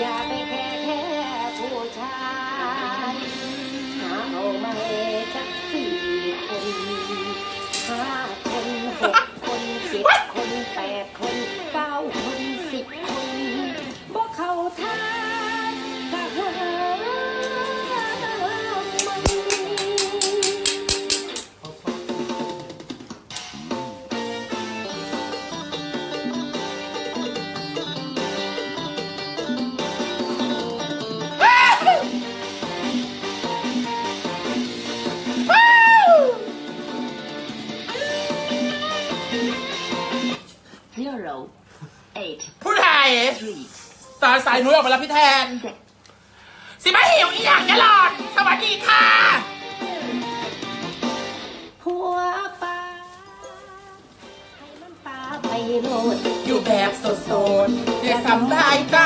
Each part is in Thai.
ย่าาสายนุ้ยออกมารับพี่แทน สิมาหิวอีหยังจะหลอด สวัสดีค่ะ ผัวปลาให้มันปลาไปโลดอยู่แบบโสดๆอย่าสำบายใจ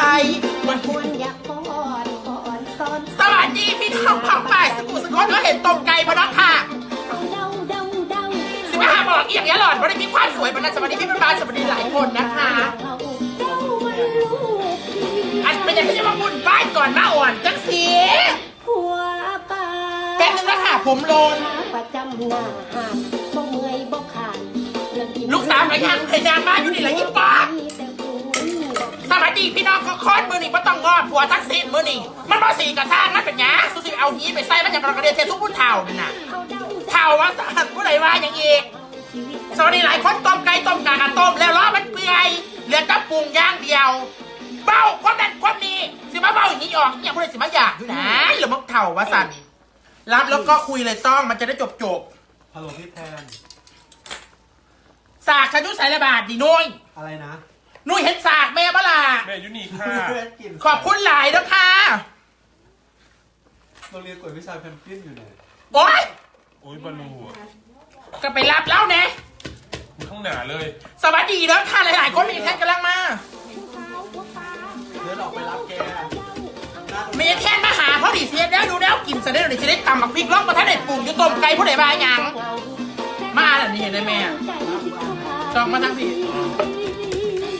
วันควรอยากป้อนป้อนซ้อนสวัสดีพี่น้องผักป่ายสกุลสกอตก็เห็นตรงไกลพนักค่ะเอาเดาเดาเดาสิมาหาบอกอีหยังจะหลอดวันนี้มีความสวยบรรณาสวัสดีพี่เป็นบานสวัสดีหลายคนนะคะเดาเดามันลูกดี อันเป็นอย่างที่จะมาบุญบ้านก่อนมาอ่อนจังสีผัวปลาแป๊บนึงนะคะผมโลนประจำหน้าหาดบ่เมื่อยบ่ขาดเรื่องกินลูกสาวกับยังพยายามมาอยู่นี่แหละยี่ปากแต่กูบ่สวัสดีพี่น้องก็คอนมือนี่ก็ต้องงอผัวทักษิณมือนี่มันบ่สีกระทางนั่นเป็นหยังสุสิเอาหีไปใส่มันจะกระเดียเททุกผู้เท่านี่น่ะเอาเดาเท่าว่าสารผู้ใดว่าอย่างอีก ชีวิตสวัสดีหลายคนต้มไก่ต้มกากะต้มแล้วล้อมันเปื่อยเหลือแต่ปรุงอย่างเดียว เบ้าความนั้นความนี้สิมาเบ้าอย่างนี้ออกอย่างผู้ใดสิมาอยากอยู่นะหรือมักเท่าว่าสันรับแล้วก็คุยเลยต้องมันจะได้จบจบฮัลโหลพี่แทนๆสากขยุสายระบาดดีนุ้ยอะไรนะนุ้ยเห็นสากแม่บ้าล่ะแม่ยุนีค่ะกินขอบคุณหลายนะค่ะโรงเรียนกวดวิชาเพนกวินอยู่ไหนโอ๊ยโอ้ยบอลลูอะก็ไปรับแล้วเนี่ยอยู่ข้างหน้าเลย สวัสดีนะค่ะหลายๆคนมีแทนกำลังมา เดินออกไปรับแกมีแทนมาหาเพราะดิเสียแล้วดูแล้วกินเสร็จแล้วดิเสียได้ตำบักพริกล่องมาท่านได้ปรุงอยู่ต้มไก่ผู้ใดบ้าหยังมาแล้วนี่เห็นได้แม่จองมาทั้งพี่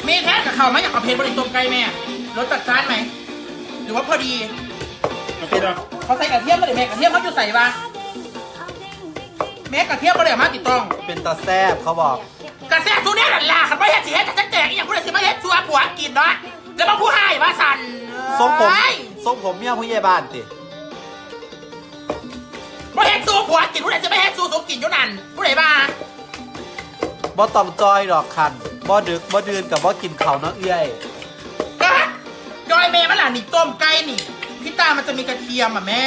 มีแทนกับเขาไหมอยากเอาเพลบริต้มไก่แม่รสจัดจ้านไหมหรือว่าพอดีแล้วก็จะเขาใส่กระเทียมมาเดี๋ยวแม่กระเทียมเขาอยู่ใส่ปะแม่กระเทียมมาเดี๋ยวมาติดต้อง เป็นตาแซบเขาบอกกระแสสู้เนี่ยหลันลาขันไม่เห็ดสิเห็ดแต่จะแจกอหย่างผู้ใดสิมาเห็ดชัวผัวกินเนาะ แล้วมาผู้ให้มาสั่นทรงผมเอ้ยทรงผมเมียผู้ใหญ่บ้านติบ่เห็ดสู้ผัวกินผู้ใดจะไม่เห็ดสู้สู้กินอยู่นั่นผู้ใดบ้าบ่ต้องจอยดอกคันบ่ดึกบ่ดืนกับบ่กินเขาวเนาะเอื้อยก็จอยเมย์มันหล่ะนี่ต้มไก่นี่พี่ตามันจะมีกระเทียมอะแม่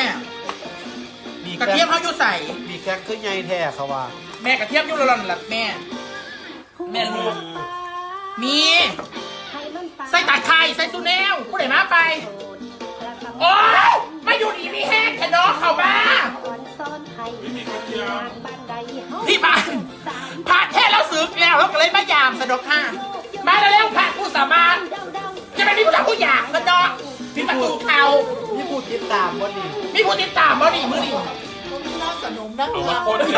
มีกระเทียมเขาอยู่ใส่ มีแค่ขึ้นใหญ่แท้เขาว่าแม่กระเทียมอยู่ร้อนๆหลับแม่ แม่รู้มี ใส่ตาไคร้ใส่ซูเนลผู้ใดมาไป โอ้ยมาอยู่ดีมีแห้งแค่น้องเข้ามาพี่บ้านพาเทศแล้วสึกแล้วแล้วก็เลยมายามสะดอกค่ะมาแล้วเร็วพระผู้สามารถจะเป็นมีผู้ทำผู้อยากกันเนาะพี่ประตูเขาพี่พูดติดตามบ่นี่มีผู้ติดตามบ่นี่มือนี่เอามาพ่นเน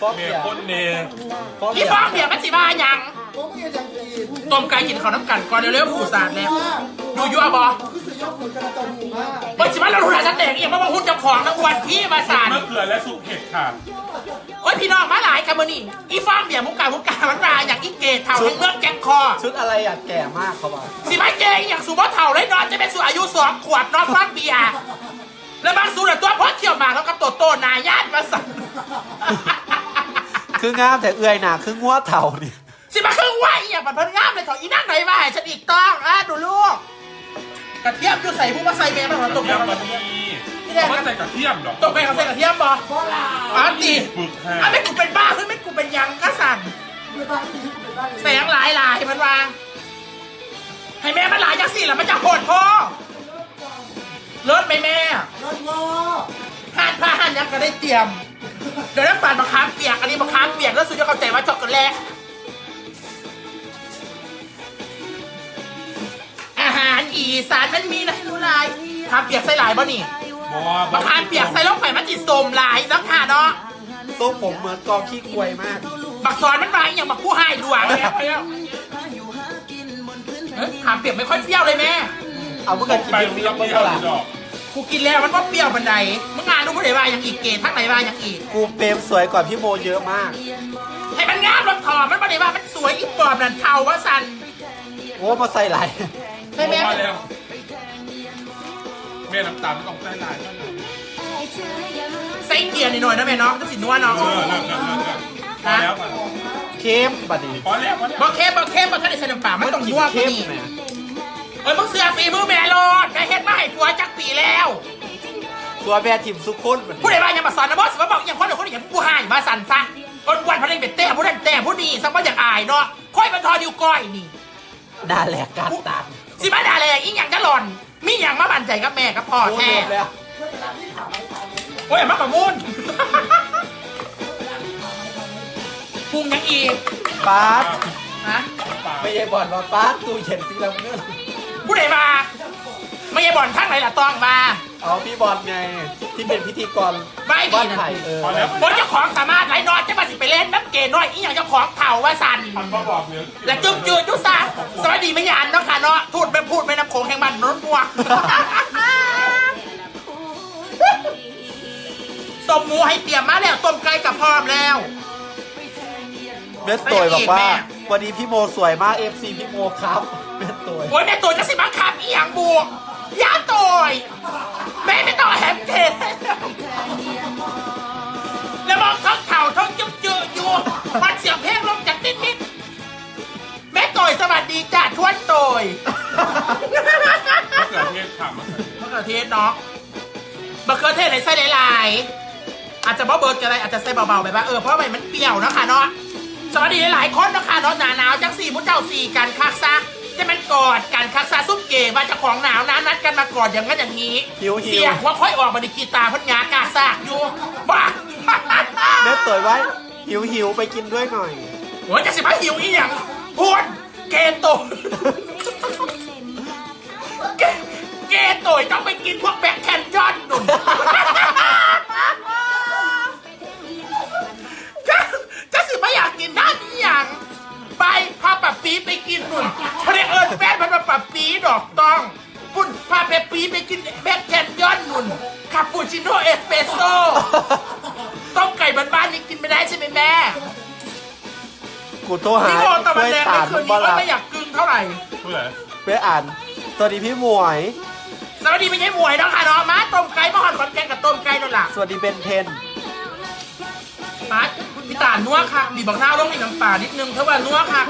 ฟ้องเมีเบียยร์พ่นเนฟ้องพี่เบียฟ้องร์เบียร์มันสิบ้าหยัง ต้มไก่กินข้าวน้ำกันก่อนเร็วๆผู้สารแล้วดูยั่วบอมันสิมาเราดูหลานฉันแดงเองมาบังหุ่นเจ้าของทั้งวันพี่มาสารมะเขือและสุกเห็ดค่ะโอ้ยพี่น้องมาหลายกันมือนี่อีฟ้องเบียร์มุกกามุกกามันมาอย่างอีเกตเท่าทั้งเมืองแกงคอ ชุดอะไรอะแก่มากเขาว่าสิมาเจงอย่างสูบ่เท่าเลยนอนจะเป็นสูอายุสองขวบนอนฟังเบียร์แล้วบางสูน่ะตัวพอเที่ยวมาเขากับตัวโตนายญาติมาสั่นคืองามแต่เอื้อยหนาคืองัวเถ่านี่ สิมาครึ่งไหวอย่างมันเพิ่นงามเลยถอยอีนั่งไหนมาให้ฉันอีกต้องอะดูลูกกระเทียมอยู่ใส่ผู้มาใส่เมย์มาหัวตกเทีไปยมกมาระทีเทียมเขาไม่ใส่กระเทียมหรอกตกไปเขาใส่กระเทียมบ่อ๋อตีปึกค่ะอะไม่กูเป็นบ้าหรือไม่กูเป็นยังก็สั่นแสงหลายหลายมันวางให้แม่มันหลายจังสิแล้วมันจะโหดพ่อเลิศไหมแม่เลิศงอห่านผ้าห่านยังก็ได้เตรียมเดี๋ยวน้ำปั่นมะขามเปียกอันนี้มะขามเปียกแล้วสุดจะเข้าใจว่าช็อกโกแลต หารอีสานมันมีหลายรู้หลายขามเปียกใส่หลายบ่นี่บอมะขามเปียกใส่ลงไปมันจิตสมหลายเนาะค่ะเนาะทรงผมเหมือนกองขี้ควยมากลูบักซอนมันมาอหย่างบักผู้ให้ดวงไปแล้วไปแล้วเอ้ยขามเปียกไม่ค่อยเปรี้ยวเลยแม่ เอาเมื่อกี้กินไปเดียวมีเดียวลำไม่เดียวเท่าไหร่ดอกกูกินแล้วมันว่าเปรี้ยวบันไดมึงงานดูผู้ใดว่าอย่างอีกเกตทั้งไหนว่าอย่างอีก กูเปรมสวยกว่าพี่โมเยอะมากให้มันงามรถถอมันบ่ได้ว่ามันสวยอีปอบนั่นเทาว่าสันโอ้มาใส่ไหลาย ใช่ไหมมาแล้วแม่น้ำตาลไม่ต้องใส่ลายก็เลยใส่เกียร์หน่อยๆนะแม่เนาะก็สินัวเนาะเออเลิกเลิกเลิกเลิกพอแล้วมาเข้มบัดนี้พอแล้วพอแล้วบอเข้มบอเข้มบอท่านได้ใส่น้ำปลามันต้องนัวกเข้ว่ามนี่แหมเอ้ยมึงเสือฝีมือแม่โลดได้เฮ็ดมาให้ผัวจักปีแล้ว ตัวแม่ทิมสุขุนบัดผู้นี้ใดว่าอย่ามาสอนนะบอสมาบอกอย่างคนเดียวคนเดียวอย่างผู้ให้มาสั่นซะคนวันพนันเป็นเต้ผู้นั้นเต้ผู้นี้สักว่าอย่างอายเนาะค่อยมาทอดิวก้อยนี่ด่าแหลกการตาม สิมาด่าแรงอีหยังจะหล่อน มีหยังมาบันใจกับแม่กับพ่อโอ้แท้รวมแล้วโอ้ยอย่ามาประมูลปรุงหยังอีกป้าดฮะไม่ใช่บอลว่าป้าดตู้เย็นสีน้ำเงินผู้ใดมาไม่ใช่บ่อนทั้งไหนล่ะต้องมา เอาพี่บอลไงที่เป็นพิธีกรไม่ดีบ้านนะไผ่เออพอแล้วบนเจ้าของสามารถไหลนอนจะมาสิไปเล่นน้ำเกน้อยอีหยังเจ้าของเถ่าว่าสันพันก็บอกเนี่ยและจุ๊บจืดจุ๊บซาสวัสดีไม่ยานเนาะค่ะเนาะพูดไม่พูดไม่น้ำโขงแห่งบ้านโน้นบัวต้มหมูให้เตรียมมาแล้วต้มไก่กับพร้อมแล้ว เบสโตยบอกว่าแม่วันนี้พี่โมสวยมาก FC พี่โมครับเบสโตยโอ้ยแม่ตัวจะสิบังคับอีหยังบัวย่าตัวแม่ไม่ต้องแฮมเทนแล้วมองท้องเข่าท้องจุ๊บจืดอยู่มันเสียงเพลงลงจากนิดนิดๆแม่ตัวสวัสดีจ้าทวนตัวมะเขือเทศค่ะมะเขือเทศมะเขือเทศเนาะมะเขือเทศในไส้หลายๆอาจจะบ่เบิร์กอะไรอาจจะใส่เบาๆไปบ้างเออเพราะว่ามันเปรี้ยวเนาะคะเนาะสวัสดีหลายๆคนเนาะคะเนาะหนาหนาวจังสี่มุ้เจ้าสี่กันคักซะ จะมันกอดกันคักซะซุปเก๋ว่าเจะของหนาวน้ำนัดกันมากอดอย่างนั้นอย่างนี้หิวหิว เสียงว่าค่อยออกมาในกีตาร์พันยากาซากอยู่บ้าเบสโตยไว้ หิวหิวไปกินด้วยหน่อย โอ้ยจะสิมาหิวอีหยังพูดเกโตเกเกโตยต้องไปกินพวกแบ็คแคนยอนหนุ่นจะจะสิไม่อยากกินด้านนี้อย่าง ไปพาปับปีไปกินหนุ่นเขาได้เอิญแฟนมันมาปับปีดอกต้องปุ่นพาเปปปีไปกินแบ็คแคนยอนหนุ่นคาปูชิโน่เอสเปรสโซ่ต้มไก่บ้านๆนี่กินไม่ได้ใช่ไหมแม่กูโทรหาพี่โมตะวันช่วยแดงตาในมคืมันนบ่นี้ก็ล่ะไม่อยากกึ่งเท่าไหร่ผู้ไหนไปอ่าน สวัสดีพี่หมวย สวัสดีไม่ใช่หมวยเนาะค่ะเนาะมาต้มไก่มาหอนขอนแกงกับต้มไก่นั่นแหละสวัสดีเบนเทน มาพี่ตาลนัวค่ะมีบักนาวลงมีน้ำปลานิดนึงเท่าว่านัวค่ะ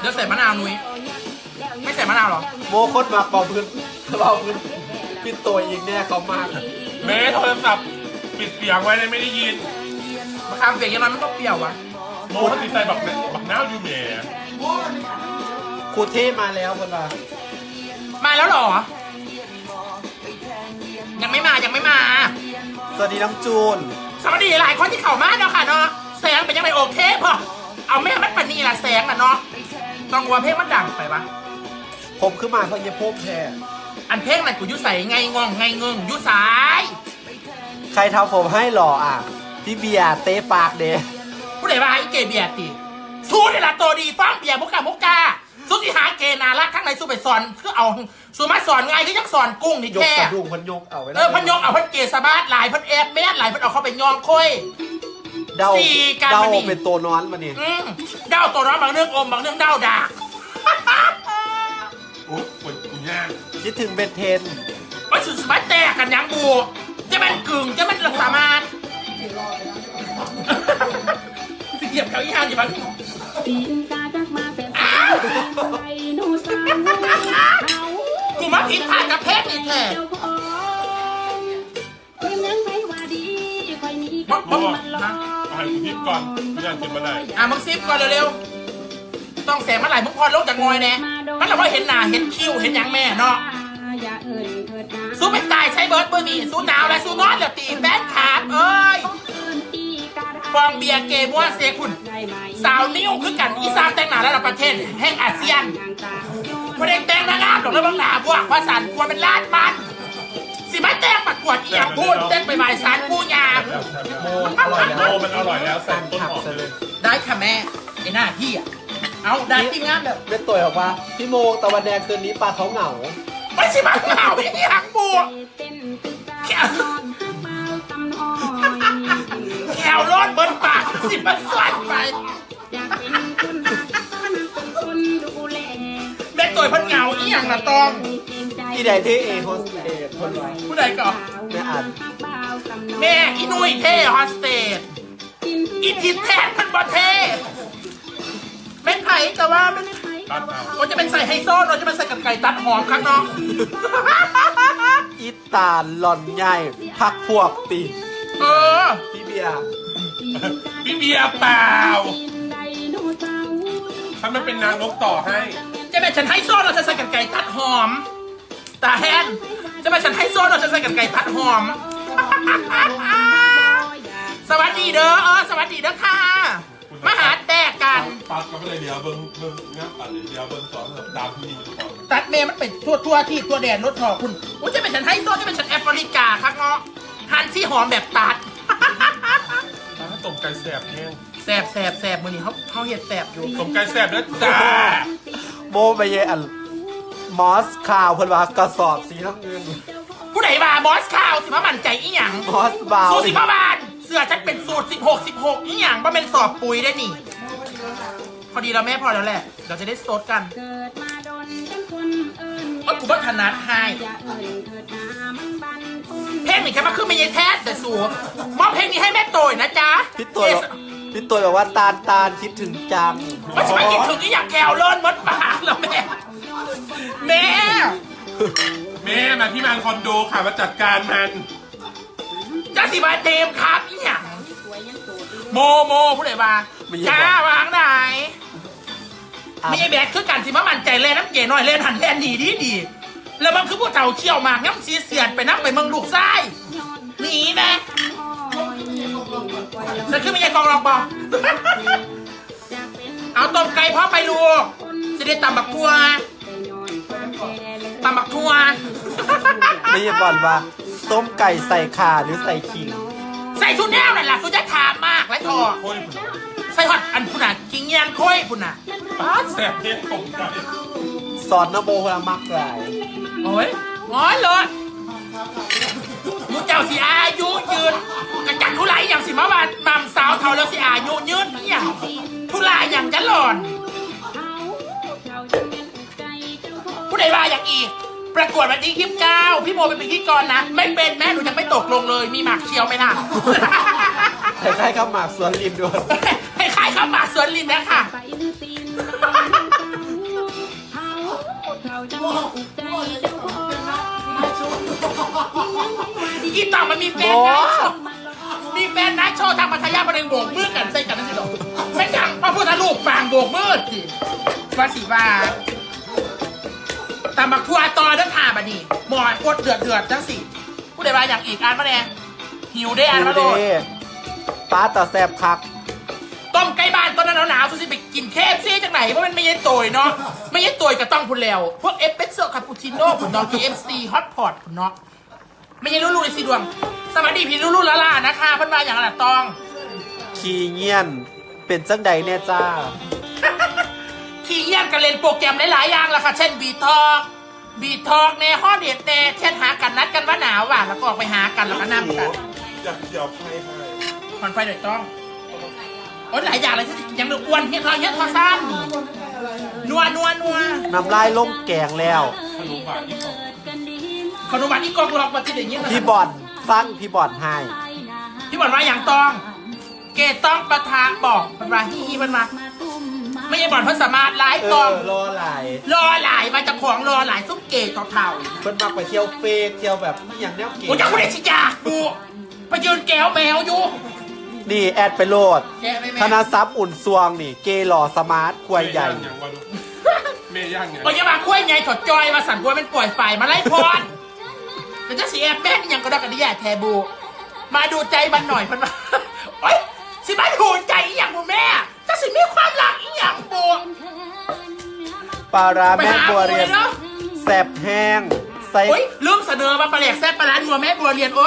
เดี๋ยวใส่มะนาวนุ้ยไม่ใส่มะนาวหรอโมโคตรมาเป่าพื้นเป่าพื้นพี่ตัวอีกเนี่ยเขามากแม่โทรศัพท์ปิดเสียงไว้เลยไม่ได้ยินมะขามเปียกยังไงมันก็เปรี้ยววะโมติดใจบักบักน้าวอยู่แหม่ครูเทพมาแล้วคนละมาแล้วเหรอ ยังไม่มายังไม่มา สวัสดีน้องจูน สวัสดีหลายคนที่เข้ามาเนาะค่ะเนาะแสงเป็นยังไงโอเคพอเอาแม่มันปานนี่ละแสงน่ะเนาะต้องว่าเพลงมันดังไปปะผมขึ้นมาเพราะเยี่ยพบแท้อันเพลงไหนกูอยุใส่ไงงองไงเงงอยุสาย ใครทำผมให้หล่ออะ พี่เบียร์เตะปากเดผู้ใดว่าอีเกเบียร์ติสู้นี่ละตัวดีฟังเบียร์มุกกามุกกา สู้ที่หาเกนารักทั้งในสู้ไปสอนคือเอาสู้มาสอนไงก็ยังสอนกุ้งนี่ยกแท้กระดุงพันยกเอาไว้เออพันยกเอาพันเกสบาดหลายพันแอบแม่นหลายพันเอาเข้าไปยองค่อย เดาสี่การเดามานี่ เป็นตัวนอนมานี่อืมเด้าตัวน้อยบางเรื่องอมบางเรื่องเด้าดากโอ้ยปวดกูย่างคิดถึงเบนเทนว่าสุดสมัยแตกกันยังบูจะเป็นกึ่งจะเป็นรักษามานเหยียบเขาอีห่านอยู่บ้าง ตีนกาจั กมาเป็นสาวไปโนสาวเขากูมาผิดพลาดกับเพศนี่แท้เจ้าของเพียงยังไงว่าดีคอยนี้บอกบอกมันลอนะเอาให้กูทิพย์ก่อนกูย่างกินมาได้อะมึงซิปก่อนเร็วๆ ต้องแสงเมื่อไหร่มึงพอลงจากงอยแน่มันเราว่าเห็นหน้าเห็นคิ้วเห็นหยังแม่เนาะอย่าเอ่ยเถิดนะสู้เป็นตายใช้เบิร์ดเบอร์นี่สู้หนาวและสู้นอนเหลือตีแบนขาดเอ้ยคืนตีกา ฟองเบียร์เกมว่าเสียคุณได้ไหมสาวนิ้วคือกันอีสามแต่งหน้าระดับประเทศแห่งอาเซียนทางตาประเด็นแต่งนางงามดอกแล้วบางหนาบวกภาษาควรเป็นล้านมันสิมาแต้งประกวดเอียงพูดเต้นไปบายสารกูยางโมอร่อยแล้วโมมันอร่อยแล้วใส่ต้นหักหอมซะเลเลยยได้ค่ะแม่ไอ้หน้าที่อะเอาได้ทีมงานแบบเป็นตัวออกมาพี่โมตะวันแดงคืนนี้ปลาเขาเหงาไม่ใช่มาเหงาอย่างนี้หักบั วแขวแขวรอดบนปากสิมันสวนไปแม่ตัวเพันเหงาอีหยังละตอง ที่ใดที่เอโฮสเตสคนไว้ผู้ใดก่อนแม่อันแม่อีนุยเท่ฮอสเตสอีทิดแทนมันบอเท่ไม่ไผ่แต่ว่าไม่ตัดเอาเราจะเป็นใส่ไฮโซเราจะเป็นใส่กับไก่ตัดหอมข้างนอกอีตาหล่อนใหญ่พักพวกตีเออ พี่เบียร์ พี่เบียร์เปล่าฉันไม่เป็นนางนกต่อให้ จะเป็นฉันไฮโซเราจะใส่กับไก่ตัดหอม ตาแฮนจะเป็นฉันไฮโซเราจะใส่กับไก่ตัดหอม สวัสดีเด้อเออสวัสดีเด้อค่ะมาหาแตกกัน ตัดก็ไม่ได้เดียวเบิ้งเบิ้งเงี้ยตัดเดียวเบิ้งสอนแบบดามที่นี่ก่อนตัดเมย์มันเป็นทั่วทั่วที่ตัวแดนรถหอคุณอุ้ยจะเป็นฉันไฮโซจะเป็นฉันแอฟริกาครับเงาะฮันซี่หอมแบบตัดถ้าต้มไก่แสบแห้งแสบแสบแสบมือนี้เขาเขาเห็ดแสบอยู่ ต้มไก่แสบแล้วจ้าโมไปเยอันมอสคาวเพิ่นว่ากระสอบสีน้ำเงินผู้ใดมาบอสข่าวสิมามั่นใจอีหยังมอสบาวสูตรสิมาบานเสื้อฉันเป็นสูตรสิบหกสิบหกอีหยังว่าเป็นสอบปุ๋ยได้นี่ พอดีแล้วแม่พอแล้วแหละ เราจะได้โซดกัน เกิดมาดนเป็นคนเอิญเอ้ยกูว่าถนัดให้ อย่าเอิญเถิดนามันบันทน เพลงนี้แค่มาคือไม่ใช่แท้แต่สูมอบเพลงนี้ให้แม่โตยนะจ๊ะพี่ตัวบอกพี่ตัวบอกว่าตาลตาลคิดถึงจังว่าจะมาคิดถึงอีหยังแกวเลินมดปากแล้วแม่แม่แม่มาที่มานคอนโดค่ะมาจัดการมันจะสิมาเดมครับอีหยังโมโมผู้ใดมาจ้าวางไหนอะไม่ใช่แบกคือกันสิมามั่นใจเล่นน้ำเก๋หน่อยเล่นหันเล่นดีดีดี แล้วมันคือผู้เฒ่าเชี่ยวหมากน้ำสีเสียนไปน้ำไปเมืองลูกไส้หนีแม่ฉันคือไม่ใช่กองรองบอเอาต้มไก่พ่อไปลูกจะได้ตำบักทัวตำบักทัวไม่ใช่บอลว่าต้มไก่ใส่ข่าหรือใส่ขิงใส่ชุดแนวนั่นแหละสุดจะถามมากและทอโค้ยผุนใส่ฮอตอันพุ่นน่ะกิงเงียนค่อยพุ่นน่ะป้าดแสบแห้งต้มไก่ สอนนโมพลมักหลายโอ้ยง้อยเลยมูเจ้าสิอายุยืนกระจักทุไรอย่างสิมาบานมัมสาวเท่าแล้วสิอายุยืนเนี่ยทุไรอย่างจะหล่อน ผู้ใดว่าอย่างอีก ประกวดวันที่คลิปเก้าพี่โมเป็นพิธีกรนะ ไม่เป็นแม่หนูยังไม่ตกลงเลย มีหมากเชียวไหมล่ะแต่ใครข้าวหมากสวนริมด้วย ให้ขายข้าวหมากสวนลินนะค่ะ ไปลือตีน เขาจะอุกใจเจ้าก็มาชมอีต่อมันมีแฟนนะมีแฟนนะโชว์ทางพัทยาประเด็นโบกมือกันใส่กันนั่นสิหรอไม่ยังพระพุทธรูปปางโบกมือสิว่าสิว่าตามบักทัวต่อเด้อค่ะบัดนี้หมอนกดเดือดเดือดจังสิผู้ใดว่าอย่างอีกอ่านมาแน่หิวได้อ่านมาโลดป้าตาแซบคัก บ้านตอนนั้นหนาวๆสุดสิไปกินเคฟซีจากไหนเพราะมันไม่ใช่โตยเนาะไม่ใช่โตยก็ต้องพูนแล้ว พวกเอสเปรสโซ่คาปูชิโน่คุณเนาะ KFC ฮอตพอตคุณเนาะไม่ใช่ลูลูเลยสิดวง สวัสดีพี่ลูลูละล่านะคะเพันมาอย่างไรตอง ขี้เงียน เป็นจังใดแน่จ้า ขี่เยี่ยมกันเล่นโปรแกรมหลายๆอย่างละค่ะ เช่นบีทอกบีทอกแน่ฮอดเด็ดแน่เช่นหากันนัดกันว่าหนาวว่ะแล้วก็ออกไปหากันแล้วก็นั่งกันอยากเกี่ยวไพ่ให้คอนไฟโดยต้อง โอ้ยหลายอย่างเลยที่ยังอ้วนเฮียทองเฮียทองซ้ำนัวนัวนัวน้ำลายล่มแกงแล้ว ขนมหวานที่ของขนมหวานอีกกองหลอกมาที่เดี๋ยวนี้พี่บอลฟังพี่บอลให้ พี่บอกว่าอย่างตอง เกตต้องประทานบอกมันมาฮีมันมา ไม่ใช่บอลเพิ่นสามารถไลฟ์เอตอองรอหลายรอหลายมาจากของรอหลายซุปเกตเท่าเพิ่นมักไปเที่ยวเฟกเที่ยวแบบอหย่างแนวๆเก๋โอ้ยจะคุณได้ชิจาดูไปยืนแก้วแมวอยู่ นี่แอดไปโหลด แกไม่แม่ธนทรัพย์อุ่นซวงนี่ เกหล่อสมาร์ทควยใหญ่ เมย่างอย่างวะดูเมย่างอย่างโอ้ยอย่ามาคุยไงถอดจอยมาสั่นกล้วยเป็นปล่อยไฟมาไล่พรแต่จะสีแอบแม่งยังก็ได้กันดิยาแทบู มาดูใจมันหน่อยมันมาโอ้ยสิมาดูใจอีหยังบูแม่จะสิมีความรักอีหยังบูปลาร้าไปแม่หาบัวเรียนหมูเลยเนอะแสบแห้งใส่โอ้ยลืมเสนอมาประแหลกแซ่บปลาร้านัวแม่บัวเรียนโอ้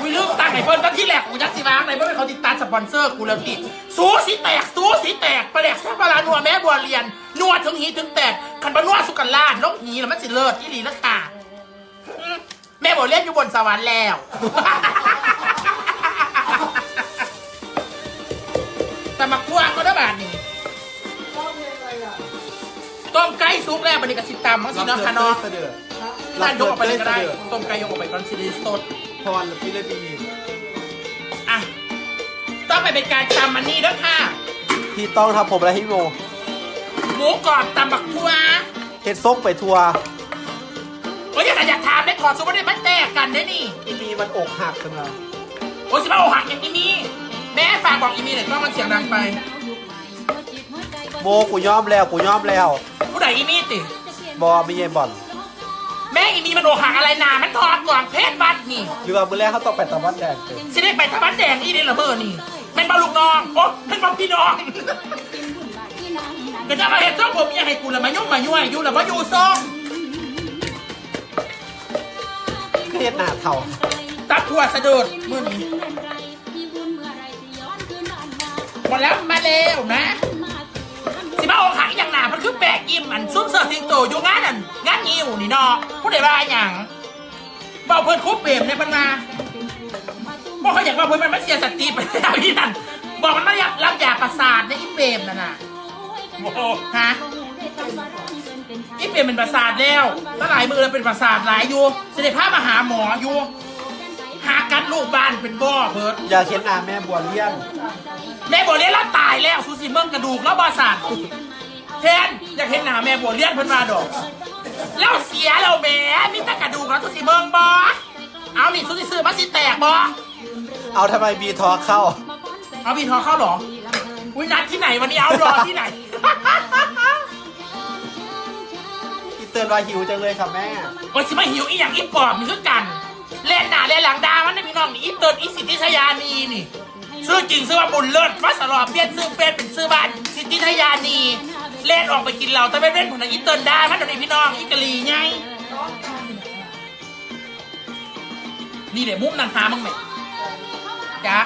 คุยเรื่องตังค์ไอ้เพิ่นตอนที่แหลกกูยักษ์สิบ้างไหนเพิ่นเขาติดตามสปอนเซอร์กูแล้วพี่สูสีแตกสูสีแตกประแหลกแซ่บปลาร้านัวแม่บัวเรียนนัวถึงหีถึงแตกขันปลานัวสุกันลาดน้องหีแล้วมันสิเลิศที่ดีนะค่ะอืมแม่บัวเรียนอยู่บนสวรรค์แล้ว แต่มาควางก็ได้บาทนี่ต้มไก่ซุปแล้วบันนี้กระสิตำมั้งสิรับเนาะเชิญคะเต้เนาะยเสด็จ ร้านยกออกไปเลยก็ได้เสด็จต้มไก่ยกออกไปก่อนสิริสด พรพิรดีอะ ต้องไปเป็นการตำมันนี่แล้วค่ะที่ต้องทำผมและฮิโมหมูกรอบตำบักทั่วเฮ็ดส้มไปทัวร์โอ้ยอยากจะอยากถามได้ถอดซุปไม่ได้มันแตกกันได้นี่ที่มีมันอกหักขึ้นมาโอ้ยสิมาโอหักอย่างนี้มีแม่ฝากบอกอีมีหน่อยก็มันเสียงดังไป โมกูยอมแล้วกูยอมแล้ว ผู้ใดอีมีติ บอไม่เย่บอล แม่อีมีมันโอหักอะไรนามันถอดก่อนเพศบัดนี่หรือว่ามื้อแรกเขาต้องไปตะวันแดงเต็มสิได้ไปทำบ้านแดงนี่เด้ละเบอร์นี่เป็นบาลูกน้องโอ้เป็นบาพี่น้องก็จะมาเห็นซ่องผมยังให้กูละมายุ่งมายุ่ยอยู่ละมาอยู่ซ่องเครียดหน้าเท่าตับถั่วสะดุดมือนี้หมดแล้วมาเร็วนะสิ มาอกหักอย่างหนามันคือแปลกยิ้มอันซุ้มเสือสิงโตอยู่งานนั่นงานงิวนี่เนาะผู้ใดว่าอย่างเบาเพิ่นคุบเปรมในบรรดาบอกเขาอยากว่าเพิ่นมันมาเสียสติไปแล้วที่นั่นบอกมันไม่อยากรับยาประสาทในอีเปรมนั่นน่ะฮะอีเปรมเป็นประสาทแล้วตั้งหลายมือแล้วเป็นประสาทหลายอยู่เสด็จพามาหาหมออยู่ หากัดลูกบ้านเป็นบ่อเบิดอยากเห็นหน้าแม่บัวเลี้ยงแม่บัวเลี้ยงแล้วตายแล้วสูสีเมืองกระดูกแล้วบาสาทแทนอยากเห็นหน้าแม่บัวเลี้ยงเพิ่นมาดอกแล้วเสียแล้วแหม่มีแต่กระดูกแล้วสูสีเมืองบ่เอานี่สูสีซื้อมาสิแตกบ่เอาทำไมบีทอเข้า เอาบีทอเข้าเหรออุ้ยนัดที่ไหนวันนี้เอารอที่ไหน อีเตือนว่าหิวจังเลยค่ะแม่วันสิมาหิวอีอย่างอีปอบนี่คือกัน เล่นหน้าเล่นหลังดามันได้พี่น้องนี่อีเตินอีสิทธิชยานีนี่ซื้อจริงซื้อว่าบุญเลิศวัสลอเปียนซื้อเป็นเป็นซื้อบ้านสิทธิชยานีเล่นออกไปกินเหล้าแต่ไม่เล่นผลนะอีติร์นดามันเดี๋ยวนี้พี่น้องอีกะลีไงนี่เดี๋ยวมุกนันทามึงไหมจ๊ะ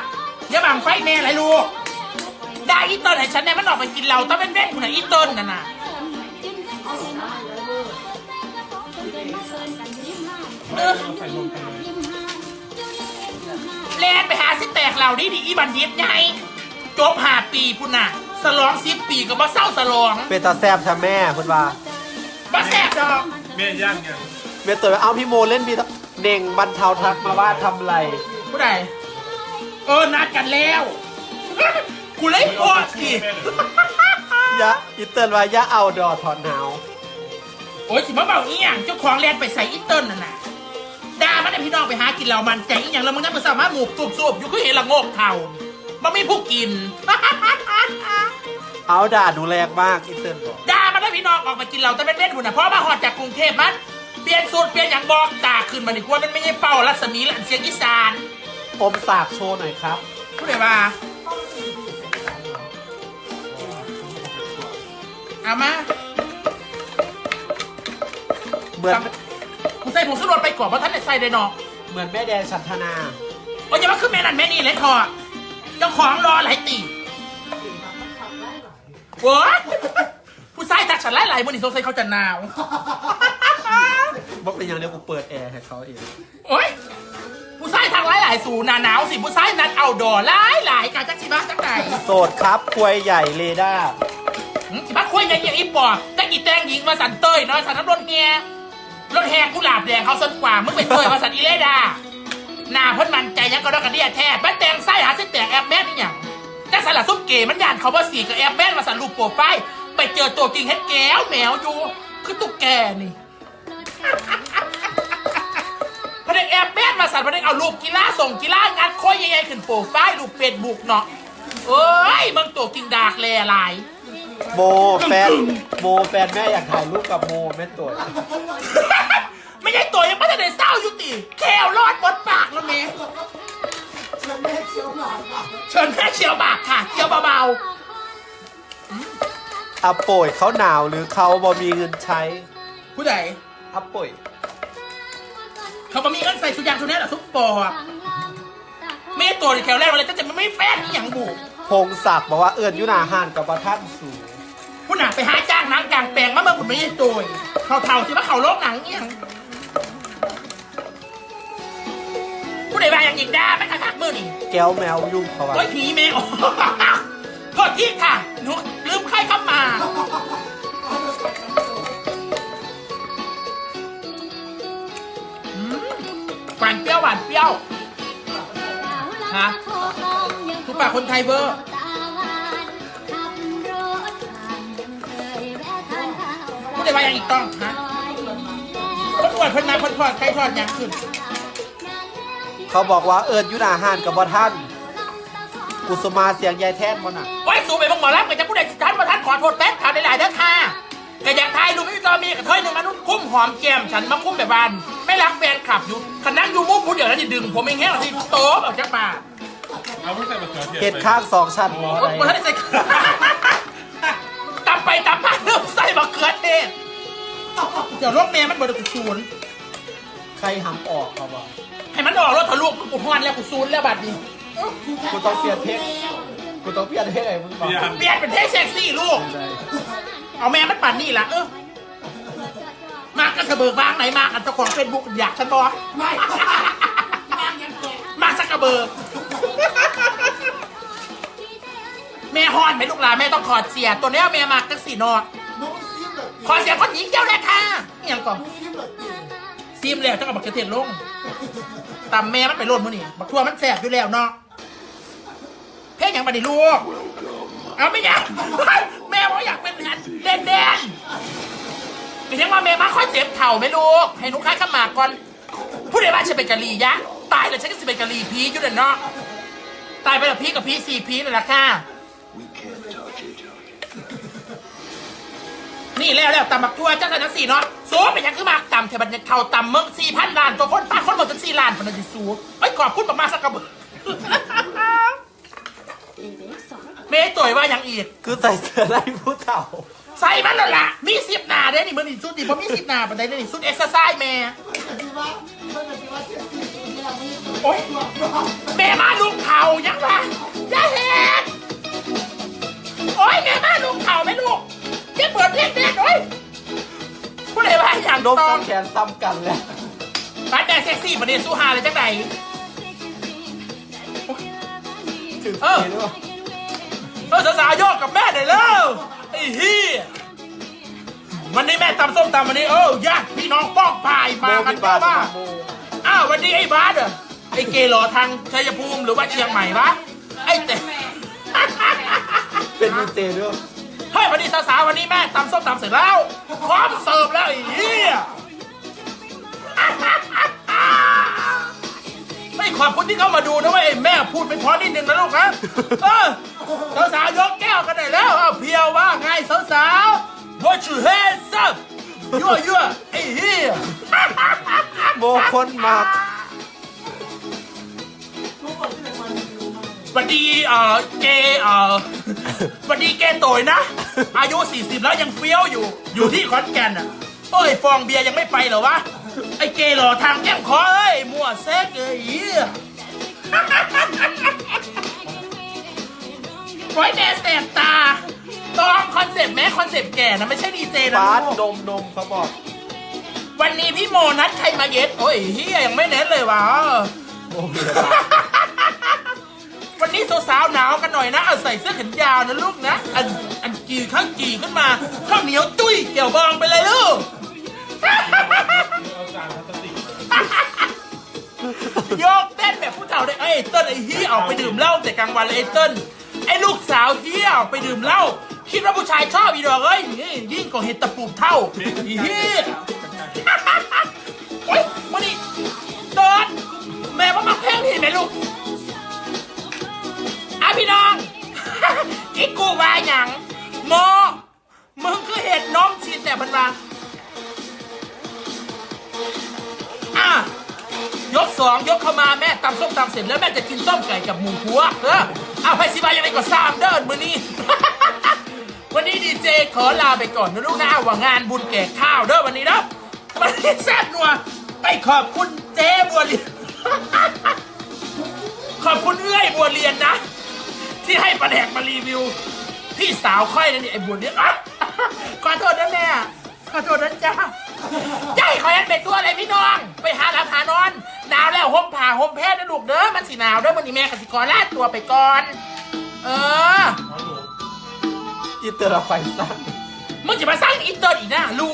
อย่าบังไฟแม่ไรลูกได้อีตนให้ฉันเนี่ยมันออกไปกินเหล้าแต่ไม่เล่นผลนะอีเติร์นน่ะนะเออ เหล่านี้ดิอีบันดิตไงจบห้าปีพุ่นน่ะ สลองสิบปีก็บ่เศร้าสลองเป็นตาแซบทำแม่เพื่อนว่าบ่แซ่บดอกแม่ย่างยังเมย์ตัวเอาพี่โมเล่นบีเน่งบรรเทาทักมาว่าทำไรผู้ใดเออนัดกันแล้วกูเลยโพสต์สิยะอีเตือนว่าอยะเอาดอถอนหนาวโอ้ยสิมาเบาอีหยังเจ้าของแลนไปใส่อีเติ้ลน่ะนะ ด่ามันให้พี่น้องไปหากินเหล้ามันใจอีหยังแล้วมึงนั่นมึงสามารถหมูกตุบสูบอยู่ก็เห็นละโงกเท่ามันไม่ผู้กิน เอาด่าหนูแรงมากอีเตือนบอกด่ามันได้พี่น้องออกมากินเราแต่เป็นเล่นหุ่นนะเพราะมาหอดจากกรุงเทพมันเปลี่ยนสูตรเปลี่ยนอย่างบอกด่าขึ้นมาดิกว่ามันไม่ใช่เป่ารัศมีหลันเสียงอีสานอมสากโชว์หน่อยครับพูดเลยว่าเอามา เหมือนกูใส่ ผงชูรสไปก่อนเพราะท่านได้ใส่ได้เนาะเหมือนแม่แดงฉันทนา โอ้ยอย่ามาขึ้นแม่นั่นแม่นี่เลยทอะเจ้าของรอหลายตีเว้ยผู้ชายจากฉันไล่ไหลๆมันนี่สงสัยเขาจะหนาวว่าเป็นอย่างเดียวกูเปิดแอร์ให้เขาเองโอ้ยผู้ชายทางหลายหลายๆสู่หนาหนาวสิผู้ชายนัดเอาดอหลายหลายๆการจักสิบ้าจักไหนโสดครับควยใหญ่เรดาร์หืมสิบ้าคุยยังอย่างอีปอบแต่กี่แตงหญิงมาสันเต้ยเนาะสันน้ำรถเฮีย รถแหกกุหลาบแดงเขาสนกว่า มึงเป็นเต้ยมาสันอีเลดาหนาเพิ่นมันใจยังก็ดอกกระเดียแท้บ้านแตงไส้หาเส้นแตกแอบแม่นี่หยังแต่สลัดซุปเก๋มันยานเขาว่าสีกับแอบแม่มาสันรูปโปรไฟล์ไปเจอตัวจริงเฮ็ดแก้วแมวอยู่ คือตุ๊กแกนี่พนักแอบแบนมาสั่นพนักเอารูปกีฬาส่งกีฬางานโคยใหญ่ๆขึ้นโปรไฟล์รูปเฟซบุ๊กเนาะเอ้ยมึงตัวจริงดากแลหลาย โมแฟนโมแฟนแม่อยากถ่ายรูปกับโมแม่ตัวไม่ใช่ตัวยังไม่ได้เศร้าอยู่ติแควรอดหมดปากแล้วเมเชิญแม่เชียวบากค่ะเชิญแม่เชียวบากค่ะเชียวเบาอัปโป่ยเขาหนาวหรือเขาบ่มีเงินใช้ๆผู้ใดอัปโป่ยเขาบอกมีเงินใส่สุดยางสุดนี้แหละซุปปอร์ไม่ตัวในแถวแรกเลยก็จะไม่แฟนนี่อย่างบุพงศักดิ์บอกว่าเอิญยุนาหานกับประท่านสูง ผู้หนังไปหาจ้างหนังกลางแปลงมาเมื่อคุณไม่ได้ตัวเขาเท่าสิว่าเขาโลกหนังเนี่ยงผู้ใดว่าอย่างอีกด้าไม่คักๆมือนี่แก้วแมวยุ่งเขาว่าโอ้ยผีแม่โอ้โทษที่ค่ะหนูลืมใครเข้ามาอืมหวานเปรี้ยวหวานเปรี้ยวฮะทุกปากคนไทยเวอร์ ผู้ใดว่าอย่างอีกต้องฮะคนอวดเพิ่นมาเพิ่นทอดใครทอดอย่างขึ้นเขาบอกว่าเอิญยุนาหานกับประท่านกุสมาเสียงยายแท่นมันอะโอ้ยสูบไปบังหมอรับกับจะผู้ใดท่านว่าท่านขอโทษแต๊ข่าวหลายๆเด้อค่ะก็อยากทายดูไม่มีตอนมีกระเทยหนึ่งมนุษย์คุ้มหอมแก้มฉันมาคุ้มแบบบานไม่รักแฟนขับอยู่ขนั่งอยู่มุมผู้เดียวแล้วนี่ดึง ผมเองแห้งหรอที่โต๊ะออกจากปากเอาไม่ใส่มะเขือเทศเห็ดไปข้างสองชั้นโอ้โอ้ยคนท่านได้ใส่ เดี๋ยวโรคเมย์มันเบิดกูศูนย์ใครหำออกเขาบอกให้มันออกรถทะลุกูฮอนแล้วกูศูนย์แล้วบัดนี้กูต้องเปลี่ยนเพลงกูต้องเปลี่ยนเพลงไอ้มึงบอกเปลี่ยน เปลี่ยนเป็นเทสเซ็กซี่ลูก เอาแม่มันปั่นนี่ล่ะเออมาก็เสะเบิกบ้างไหนมาอันเจ้าของเฟซบุ๊กอยากฉันบอกไม่มาสักกระเบิกแม่ฮอนไหมลูกหลานแม่ต้องขอดเสีย ตัวเนี้ยแม่มากจังสีนอ ขอเสียคนหญิงเจ้าเลยค่ะนี่ยังก่อนซีมแล้วจะเอาบักเขือเทศลงตำแม่มันไปโลดมือนี่บักทั่วมันแสบอยู่แล้วเนาะเพลงอย่างบัดนี้ลูกเอาไม่อยากแม่ว่าอยากเป็นแดนแดนแดนเป็นยังว่าแม่มาค่อยเจ็บเข่าไหมลูกให้หนุค้ายขมากก่อนผู้ใดว่าฉันเป็นกะลียะ ตายแล้วฉันก็จะเป็นกะลีพีอยู่เด่นเนาะตายไปแล้วพีกับพีสี่พีนั่นแหละค่ะ นี่แล้วแล้วตำบักทั่วเจ้าสันสี่เนาะสูเป็นหยังคือมากตำเทบันเข่าตำเมืองสี่พันล้านตัวคนป้าคนหมดจนสี่ล้านคนละจิสูไอ้ยขอบคุณมากๆสักกระเบือเมย์ต่อยว่าอย่างอีก คือใส่เสื้อไล่ผู้เฒ่า ใส่มันนั่นล่ะ มีสิบหนาเด้นี่มันนี่สุดดิผมมีสิบหนาปันไดเด้นี่สุดเอ็กซ์ไซส์แม่โอ๊ยแม่มาลูกเข่ายังวะอย่าเห็นโอ๊ยแม่มาลูกเข่าไหมลูก เจ๊เปิดเพลงเด็ดโอ๊ยผู้ใดว่าอย่างนมต้องจำแขนซ้ำกันแล้วร้านแดงเซ็กซี่ประเดี๋ยวสู้ฮาเลยจังไหนถึงเออปีด้วยเออสาวๆโยกกับแม่หน่อยแล้วไอ้เฮียวันนี้แม่ตำส้มตำวันนี้เออญาติพี่น้องป้องพายโมมากับินบาเยอะสมากโมอ้าววันนี้ไอ้บาสเหรอไอ้เกหลอทางชัยภูมิหรือว่าเชียงใหม่วะไอ้เต๋เป็นดีเจด้วย เฮ้ยวันนี้สาวๆวันนี้แม่ตำส้มตำเสร็จแล้ว พร้อมเสิร์ฟแล้วไอ้เหี้ยไม่ขอบคุณที่เข้ามาดูนะเว่าไอ้แม่พูดไปพอนิดนึงนะลูกนะเออสาวๆยกแก้วกันได้แล้วเอาเพียวว่าไงสาวๆ What you hands up ยั่วยั่วไอ้เหี้ยโมคนมากวันดีเอ่อเกย์เอ่อ วันดีเกย์โตยนะ อายุ 40 แล้วยังเฟี้ยวอยู่ อยู่ที่ขอนแก่นอะเอ้ยฟองเบียร์ยังไม่ไปเหรอวะ ไอ้เกย์หล่อทางแก้มคอเอ้ยมั่วเซ็กเลยไอ้เหี้ยไว้แม่แสบตาต้องคอนเซปต์แม้คอนเซปต์แก่นะไม่ใช่ดีเจนะบาสลูกนมนมเขาบอกวันนี้พี่โมนัดใครมาเย็ดโอ้ยเฮียยังไม่เน้นเลยวะโมบิบาส วันนี้สาวๆหนาวกันหน่อยนะเอาใส่เสื้อแขนยาวนะลูกนะอันอันจีข้างจีขึ้นมาข้าวเหนียวตุ้ยเกี่ยวบองไปเลยลูกโยกเต้นแบบผู้เฒ่าได้ไอ้เติ้ลไอ้เฮียออกไปดื่มเหล้าแต่กลางวันเลยไอ้เติ้ลไอ้ลูกสาวเฮียออกไปดื่มเหล้าคิดว่าผู้ชายชอบอีดอกเอ้ยยิ่งกว่าเห็ดตะปูเท่าอีเฮียโอ๊ยวันนี้เดินแม่ว่ามักเพลงนี่ไหมลูก พี่น้องอีกกูว่าหยังโมมึงคือเห็ดน้องชีแต่บันมาอะยกสองยกเข้ามาแม่ตำส้มตำเสร็จแล้วแม่จะกินต้มไก่กับหมูหัวเออเอาไปสิบายยังไงก็สามเดินมือนี้ วันนี้ดีเจขอลาไปก่อนนะลูกนะว่างานบุญแก่ข้าวเด้อวันนี้นะวันนี้แซ่บนัวไปขอบคุณเจ๊บัวเรียน ขอบคุณเอื้อยบัวเรียนนะ ที่ให้ประแดกมารีวิว พี่สาวค่อยนะนี่ไอ้บัวเรียนอะขอโทษนะแม่ ขอโทษนะจ้าใหญ่ขอยันเป็นตัวอะไรพี่น้อง ไปหาหลับหานอน หนาวแล้วห่มผ้าห่มแพทย์นะลูกเด้อ มันสิหนาวเด้อมันนี่แม่กสิกรลาดตัวไปก่อน เออ อินเตอร์เราไฟสั่งมึงจะมาสร้างอินเตอร์อีกนะลู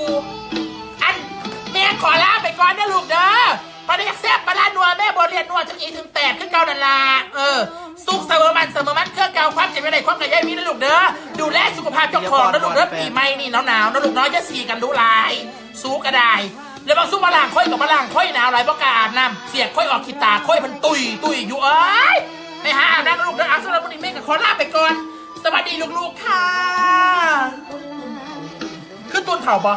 อันแม่ขอลาไปก่อนนะลูกเด้อพอได้อยากแซ่บปลาร้านัวแม่บอเรียนนัวถึงอีถึงแตกขึ้นเก่านันลาเออ สุขเสมอมันเสมอมันเครื่องเก่าความเจ็บไม่ได้ความกระยายมีนะลูกเด้อดูแลสุขภาพเจ้าของนะลูกเด้อปีใหม่นี่หนาวๆนะลูกน้อยจะสีกันดูลายสู้กระไดแล้วบางสู้มาล่างค่อยกับมาล่างค่อยหนาวไรประกาอาบน้ำเสียกค่อยออกขีตาค่อยมันตุยตุยอยู่เอ้ยไปหาอาบน้ำนะลูกเด้ออาสำหรับวันนี้แม่กับขอลาไปก่อน สวัสดีลูกๆค่ะขึ้นตุนเข่าปะ